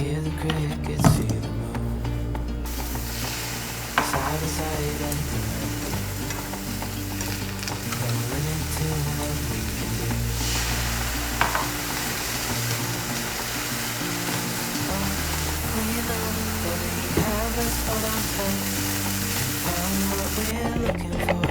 hear the crickets, see the moon. Side side and what we oh, know we have. Found what we're looking for